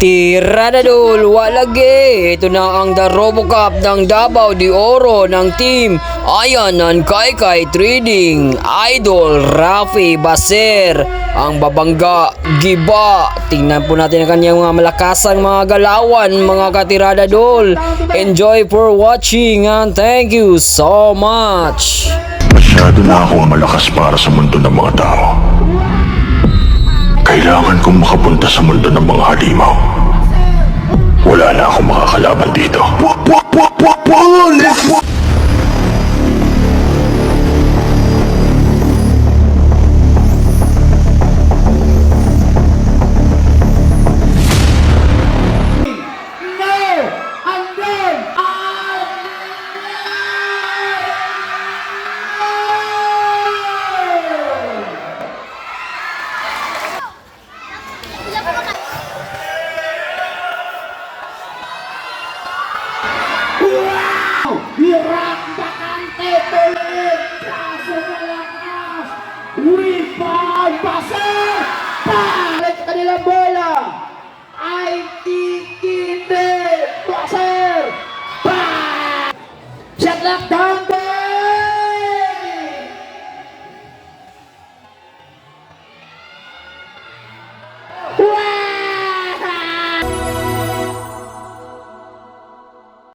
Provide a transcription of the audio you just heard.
Tiradadol, walagi. Ito na ang The Robocup ng Davao de Oro ng team Ayan ng Kaikai Trading. Idol Rafi Baser. Ang babangga, giba. Tingnan po natin ang kanyang mga malakasang mga galawan, mga katiradadol. Enjoy for watching and thank you so much. Masyado na ako malakas para sa mundo ng mga tao. Kailangan kong makapunta sa mundo ng mga halimaw. Wala na akong makakalaban dito. No! Andun! Wow! passer! Balik sa kanilang bola! Ay tikitin! Passer! Balik! Shot lockdown!